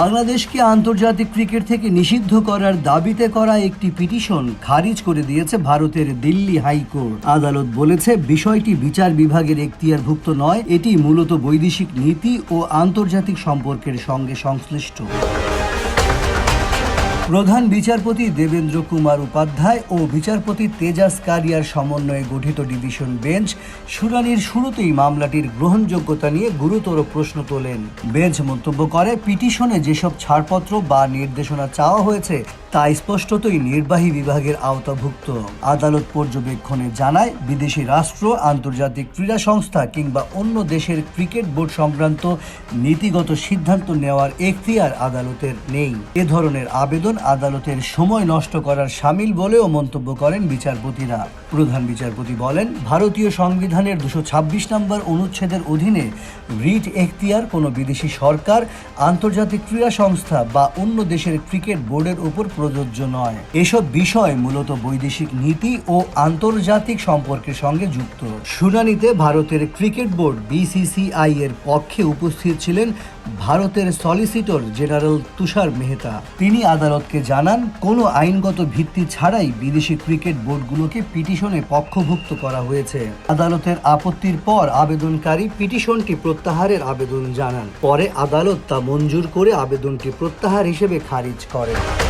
বাংলাদেশকে আন্তর্জাতিক ক্রিকেট থেকে নিষিদ্ধ করার দাবিতে করা একটি পিটিশন খারিজ করে দিয়েছে ভারতের দিল্লি হাইকোর্ট। আদালত বলেছে, বিষয়টি বিচার বিভাগের এখতিয়ারভুক্ত নয়, এটি মূলত বৈদেশিক নীতি ও আন্তর্জাতিক সম্পর্কের সঙ্গে সংশ্লিষ্ট। প্রধান বিচারপতি দেবেন্দ্র কুমার উপাধ্যায় ও বিচারপতি তেজাস কারিয়ার সমন্বয়ে গঠিত ডিভিশন বেঞ্চ শুনানির শুরুতেই মামলাটির গ্রহণযোগ্যতা নিয়ে গুরুতর প্রশ্ন তোলেন। বেঞ্চ মন্তব্য করে, পিটিশনে যেসব ছাড়পত্র বা নির্দেশনা চাওয়া হয়েছে তা স্পষ্টতই নির্বাহী বিভাগের আওতাভুক্ত। আদালত পর্যবেক্ষণে জানায়, বিদেশি রাষ্ট্র, আন্তর্জাতিক ক্রীড়া সংস্থা কিংবা অন্য দেশের ক্রিকেট বোর্ড সংক্রান্ত নীতিগত সিদ্ধান্ত নেওয়ার এখতিয়ার আদালতের নেই। এ ধরনের আবেদন আদালতের সময় নষ্ট করার সামিল বলেও মন্তব্য করেন বিচারপতিরা। প্রধান বিচারপতি বলেন, ভারতীয় সংবিধানের দুশো ছাব্বিশ নম্বর অনুচ্ছেদের অধীনে রিট এখতিয়ার কোনো বিদেশি সরকার, আন্তর্জাতিক ক্রীড়া সংস্থা বা অন্য দেশের ক্রিকেট বোর্ডের উপর প্রযোজ্য নয়। এসব বিষয় মূলত বৈদেশিক নীতি ও আন্তর্জাতিক সম্পর্কের সঙ্গে যুক্ত। শুনানিতে ভারতের ক্রিকেট বোর্ড, বিসিসিআই এর পক্ষে উপস্থিত ছিলেন ভারতের সলিসিটর জেনারেল তুষার মেহতা। তিনি আদালতকে জানান, কোনো আইনগত ভিত্তি ছাড়াই বিদেশি ক্রিকেট বোর্ডগুলোকে পিটিশনে পক্ষভুক্ত করা হয়েছে। আদালতের আপত্তির পর আবেদনকারী পিটিশনটি প্রত্যাহারের আবেদন জানান। পরে আদালত তা মঞ্জুর করে আবেদনটি প্রত্যাহার হিসেবে খারিজ করেন।